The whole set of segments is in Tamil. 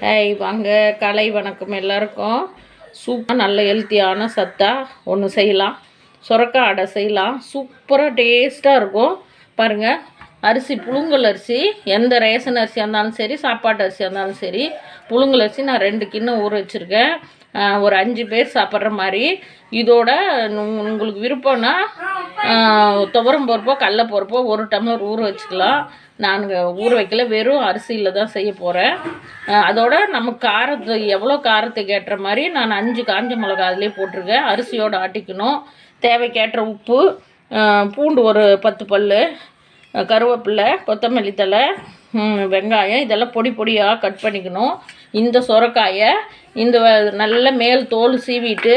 ஹேய் வாங்க. கலை வணக்கம் எல்லாருக்கும். சூப்பராக நல்ல ஹெல்த்தியான சத்தாக ஒன்று செய்யலாம். சுரக்காய் அடை செய்யலாம். சூப்பராக டேஸ்ட்டாக இருக்கும். பாருங்கள் அரிசி புழுங்கல் அரிசி எந்த ரேஷன் அரிசியாக இருந்தாலும் சரி சாப்பாட்டு அரிசியாக இருந்தாலும் சரி புழுங்கல் அரிசி நான் ரெண்டு கிண்ணம் ஊற வச்சுருக்கேன். ஒரு அஞ்சு பேர் சாப்பிட்ற மாதிரி. இதோட உங்களுக்கு விருப்பம்னா துவரம் பருப்போ கடல பருப்போ ஒரு டம்ளர் ஊற வச்சுக்கலாம். நான் ஊற வைக்கல வெறும் அரிசியில் தான் செய்ய போகிறேன் அதோட நம்ம காரத்து எவ்வளோ காரத்துக்கு ஏற்ற மாதிரி நான் அஞ்சு காஞ்ச மிளகா அதிலே போட்டிருக்கேன். அரிசியோடு ஆட்டிக்கணும். தேவைக்கேற்ற உப்பு பூண்டு ஒரு பத்து பல் கருவேப்பிலை கொத்தமல்லி தழை வெங்காயம் இதெல்லாம் பொடி பொடியாக கட் பண்ணிக்கணும். இந்த சுரக்காயை இந்த நல்ல மேல் தோல் சீவிட்டு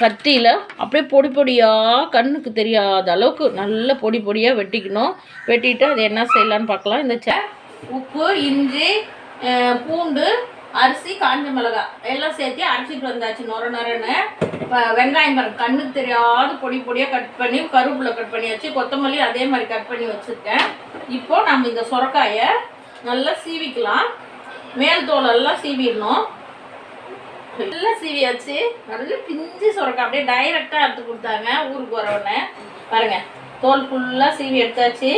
கத்தியில் அப்படியே பொடி பொடியாக கண்ணுக்கு தெரியாத அளவுக்கு நல்ல பொடி பொடியாக வெட்டிக்கணும். வெட்டிட்டு அது என்ன செய்யலான்னு பார்க்கலாம். இந்த சே உப்பு இஞ்சி பூண்டு அரிசி காஞ்ச மிளகாய் எல்லாம் சேர்த்து அரைச்சிட்டு வந்தாச்சு நொர நொரன்னு. இப்போ வெங்காயம் மரம் கண்ணுக்கு தெரியாத பொடி பொடியாக கட் பண்ணி கருவேப்பிலை கட் பண்ணி வச்சு கொத்தமல்லி அதே மாதிரி கட் பண்ணி வச்சுருக்கேன். இப்போது நம்ம இந்த சுரக்காயை நல்லா சீவிக்கலாம். மேல் தோலெல்லாம் சீவிடணும். நல்லா சீவியாச்சு. நல்லா பிஞ்சு சுரக்கா. அப்படியே டைரெக்டாக எடுத்து கொடுத்தாங்க. ஊருக்கு வரவுடனே பாருங்க தோல் ஃபுல்லாக சீவி எடுத்தாச்சு.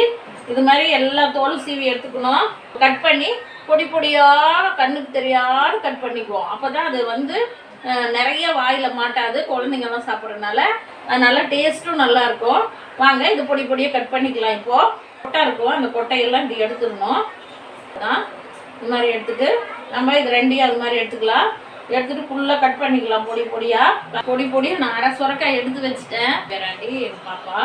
இது மாதிரி எல்லா தோலும் சீவி எடுத்துக்கணும். கட் பண்ணி பொடி பொடியாக கண்ணுக்கு தெரியாத கட் பண்ணிக்குவோம். அப்போ தான் அது வந்து நிறைய வாயில் மாட்டாது. குழந்தைங்கலாம் சாப்பிட்றதுனால. அது நல்லா டேஸ்ட்டும் நல்லாயிருக்கும் வாங்க இது பொடி பொடியாக கட் பண்ணிக்கலாம் இப்போது கொட்டை இருக்கும். அந்த கொட்டையெல்லாம் இப்படி எடுத்துடணும். இது மாதிரி எடுத்துட்டு நம்ம இது ரெண்டையும் அது மாதிரி எடுத்துக்கலாம். எடுத்துட்டு ஃபுல்லாக கட் பண்ணிக்கலாம் பொடி பொடியாக பொடி பொடியாக நான் அரை சுரக்காய் எடுத்து வச்சுட்டேன். வேறாண்டி என் பாப்பா.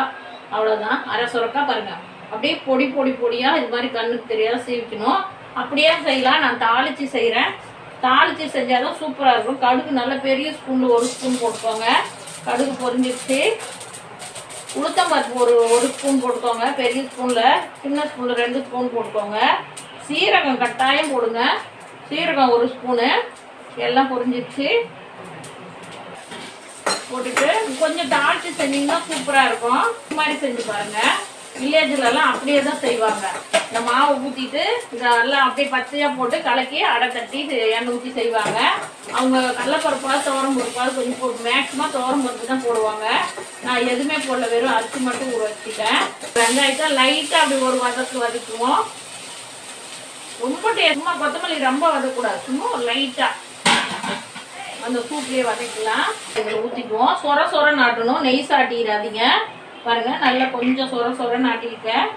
அவ்வளோதான் அரை சுரக்காய் பாருங்கள் அப்படியே பொடி பொடி பொடியாக இது மாதிரி கண்ணுக்கு தெரியாத சீவிக்கணும். அப்படியே செய்யலாம். நான் தாளித்து செய்கிறேன் தாளித்து செஞ்சால் தான் சூப்பராக இருக்கும். கடுகு நல்ல பெரிய ஸ்பூனில் ஒரு ஸ்பூன் போட்டுக்கோங்க. கடுகு பொரிஞ்சிடுச்சு உளுத்தம்பருப்பு ஒரு ஒரு ஸ்பூன் போட்டுக்கோங்க. பெரிய ஸ்பூனில் சின்ன ஸ்பூனில் ரெண்டு ஸ்பூன் போட்டுக்கோங்க. சீரகம் கட்டாயம் போடுங்க. சீரகம் ஒரு ஸ்பூனு எல்லாம் பொரிஞ்சிருச்சு. போட்டுட்டு கொஞ்சம் தாளிச்சு செஞ்சீங்கன்னா சூப்பராக இருக்கும். இது மாதிரி செஞ்சு பாருங்க. வில்லேஜ்லலாம் அப்படியே தான் செய்வாங்க. இந்த மாவை ஊற்றிட்டு இதெல்லாம் அப்படியே பச்சையாக போட்டு கலக்கி அடை தட்டி இது எண்ணெய் ஊற்றி செய்வாங்க. அவங்க கடலப்பருப்பால் துவரம் பருப்பால் கொஞ்சம் போட்டு மேக்ஸிமம் துவரம் பருப்பு தான் போடுவாங்க. நான் எதுவுமே போடல வெறும் அரிசி மட்டும் ஊற வச்சுட்டேன் வெங்காயத்தை லைட்டாக அப்படி ஒரு வதக்கு வதக்குவோம். ரொம்ப டே- சும்மா கொத்தமல்லி ரொம்ப வதக்கூடாது. சும்மா லைட்டாக அந்த சூப்லேயே வதக்கலாம் இதில் ஊற்றிக்குவோம் சொர சொர நாட்டணும். நெய் சாட்டிடாதீங்க. பாருங்க நல்லா கொஞ்சம் சொர சொர நாட்டியிருக்கேன்.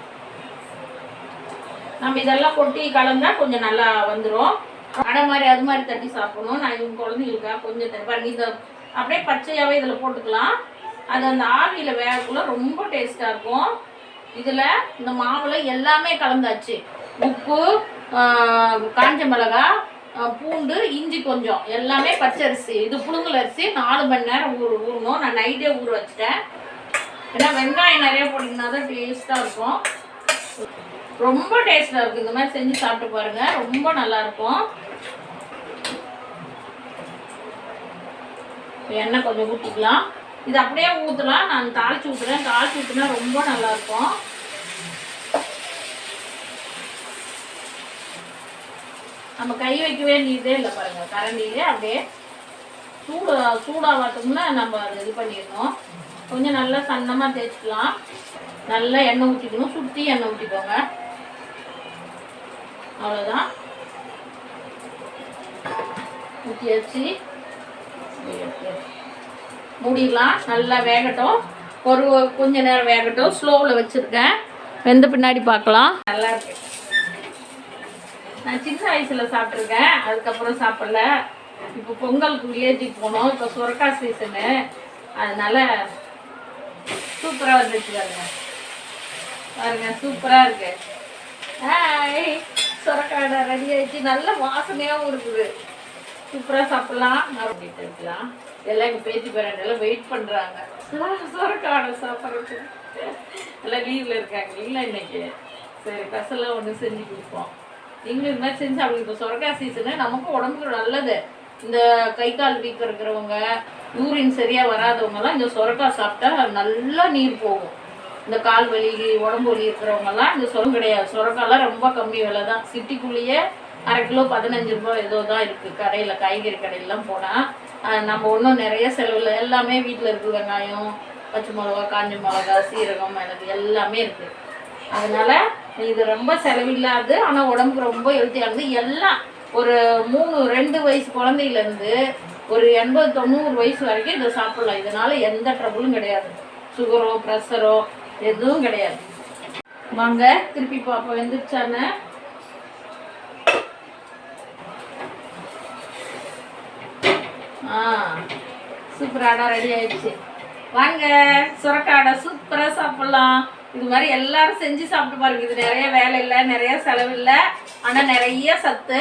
நம்ம இதெல்லாம் கொட்டி கலந்தா கொஞ்சம் நல்லா வந்துடும் அடை மாதிரி அது மாதிரி தட்டி சாப்பிடணும். நான் இவங்க குழந்தைங்களுக்காக கொஞ்சம் தட்டி பாருங்க இந்த அப்படியே பச்சையாகவே இதில் போட்டுக்கலாம். அது அந்த ஆவியில் வேகக்குள்ள ரொம்ப டேஸ்ட்டாக இருக்கும். இதில் இந்த மாவுல எல்லாமே கலந்தாச்சு. உப்பு காஞ்ச மிளகாய் பூண்டு இஞ்சி கொஞ்சம். எல்லாமே பச்சரிசி இது புழுங்கல் அரிசி. நாலு மணி நேரம் ஊர் ஊறணும். நான் நைட்டே ஊற வச்சிட்டேன். ஏன்னா வெங்காயம் நிறைய போட்டிங்கன்னா தான் டேஸ்ட்டாக இருக்கும். ரொம்ப டேஸ்ட்டாக இருக்கும். இந்த மாதிரி செஞ்சு சாப்பிட்டு பாருங்கள் ரொம்ப நல்லா இருக்கும். எண்ணெய் கொஞ்சம் ஊற்றிக்கலாம் இது அப்படியே ஊற்றலாம் நான் தாளிச்சு ஊற்றுறேன் தாளிச்சு ஊற்றினா ரொம்ப நல்லா நம்ம கை வைக்க வேண்டியதே இல்லை பாருங்க. கரண்டிலே அப்படியே சூடு சூடாகட்டும்னா நம்ம அதை இது பண்ணிடணும். கொஞ்சம் நல்லா சன்னமாக தேய்ச்சிக்கலாம். நல்லா எண்ணெய் ஊற்றிக்கணும் சுற்றி எண்ணெய் ஊற்றிக்கோங்க அவ்வளோதான் ஊற்றியாச்சு மூடிடலாம். நல்லா வேகட்டும். ஒரு கொஞ்ச நேரம் வேகட்டும். ஸ்லோவில் வச்சுருக்கேன். வெந்த பின்னாடி பார்க்கலாம். நல்லா இருக்கு. நான் சின்ன வயசில் சாப்பிட்ருக்கேன் அதுக்கப்புறம் சாப்பிடல. இப்போ பொங்கலுக்கு வில்லேஜுக்கு போனோம். இப்போ சுரக்கா சீசனு அதனால சூப்பராக வந்துச்சு பாருங்க. பாருங்க சூப்பராக இருக்கு. ஹாய் சுரக்காடை ரெடி ஆயிடுச்சு. நல்ல வாசனையாகவும் இருக்குது. சூப்பராக சாப்பிடலாம். அப்படின்ட்டு இருக்கலாம். எல்லாம் எங்கள் பேச்சு பேரன் வெயிட் பண்ணுறாங்க சுரக்காடை சாப்பிட்றதுக்கு. எல்லாம் லீவில் இருக்காங்க. இல்லை இன்னைக்கு. சரி பசெல்லாம் ஒன்று செஞ்சு கொடுப்போம். நீங்களும் இது மாதிரி செஞ்சு அப்படி இப்போ சுரக்காய் சீசனு நமக்கும் உடம்புக்கு நல்லது. இந்த கை கால் வீக்கம் இருக்கிறவங்க யூரின் சரியாக வராதவங்கலாம் இந்த சுரக்காய் சாப்பிட்டா நல்லா நீர் போகும். இந்த கால் வலி உடம்பு வலி இருக்கிறவங்கலாம் இந்த சுரம் கிடையாது. சுரக்காய்லாம் ரொம்ப கம்மி விலை தான். சிட்டிக்குள்ளேயே அரை கிலோ பதினஞ்சு ரூபாய் ஏதோ தான் இருக்குது கடையில் காய்கறி கடையிலலாம் போனால் நம்ம ஒன்றும் நிறைய செலவில் எல்லாமே வீட்டில் இருக்குது வெங்காயம் பச்சை மிளகா காஞ்ச மிளகா சீரகம் மிளகு எல்லாமே இருக்குது அதனால் இது ரொம்ப செலவில்லாது ஆனால் உடம்புக்கு ரொம்ப ஹெல்த்தியானது எல்லாம் ஒரு மூணு ரெண்டு வயசு குழந்தையிலேருந்து ஒரு எண்பது தொண்ணூறு வயசு வரைக்கும் இதை சாப்பிடலாம். இதனால எந்த ட்ரபுளும் கிடையாது. சுகரோ ப்ரெஷரோ எதுவும் கிடையாது. வாங்க திருப்பி பாப்பா வெந்துருச்சானே ஆ சூப்பர் ஆடா ரெடி ஆயிடுச்சு. வாங்க சுரக்காடை சூப்பராக சாப்பிட்லாம். இது மாதிரி எல்லாரும் செஞ்சு சாப்பிட்டு பாருங்க. இது நிறைய வேலை இல்லை நிறைய செலவு இல்லை. ஆனால் நிறைய சத்து.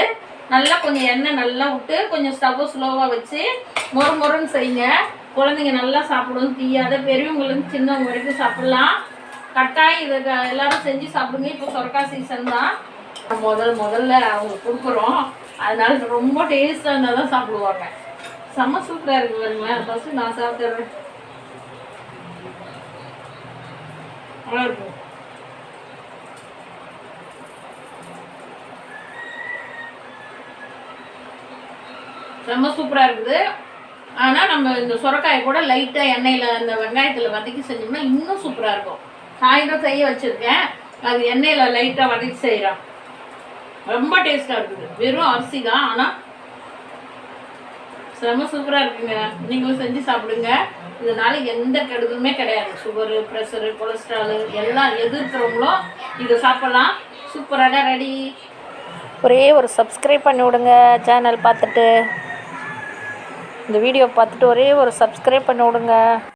நல்லா கொஞ்சம் எண்ணெய் நல்லா விட்டு கொஞ்சம் ஸ்டவ்வை ஸ்லோவாக வச்சு மொறு மொறுன்னு செய்யுங்க. குழந்தைங்க நல்லா சாப்பிடும். தீயாத பெரியவங்களுக்கு சின்னவங்க வரைக்கும் சாப்பிட்லாம். கட்டாயம் இதை எல்லாரும் செஞ்சு சாப்பிடுங்க. இப்போ சொரக்காய் சீசன் தான். முதல் முதல்ல அவங்க கொடுக்குறோம். அதனால ரொம்ப டேஸ்டாக இருந்தால் தான் சாப்பிடுவாங்க. செம்ம சூப்பராக இருக்கு பாருங்களேன். ஃபஸ்ட்டு நான் சாப்பிட்றேன் நல்லா இருக்கும். ரொம்ப சூப்பராக இருக்குது. ஆனால் நம்ம இந்த சுரக்காயை கூட லைட்டாக எண்ணெயில் அந்த வெங்காயத்தில் வதக்கி செஞ்சோம்னா இன்னும் சூப்பராக இருக்கும். சாயந்தரம் செய்ய வச்சுருக்கேன். அது எண்ணெயில் லைட்டாக வதக்கி செய்கிறோம் ரொம்ப டேஸ்ட்டாக இருக்குது. வெறும் அரிசி தான். ஆனால் செம சூப்பராக இருக்குங்க. நீங்களும் செஞ்சு சாப்பிடுங்க. இதனால எந்த கெடுதலுமே கிடையாது. சுகரு ப்ரெஷரு கொலஸ்ட்ராலு எல்லாம் எது இருக்கிறவங்களும் இதை சாப்பிட்லாம். சூப்பராக ரெடி ஒரே ஒரு சப்ஸ்கிரைப் பண்ணி விடுங்க. சேனல் பார்த்துட்டு. இந்த வீடியோ பார்த்துட்டு ஒரே ஒரு சப்ஸ்கிரைப் பண்ணி விடுங்க.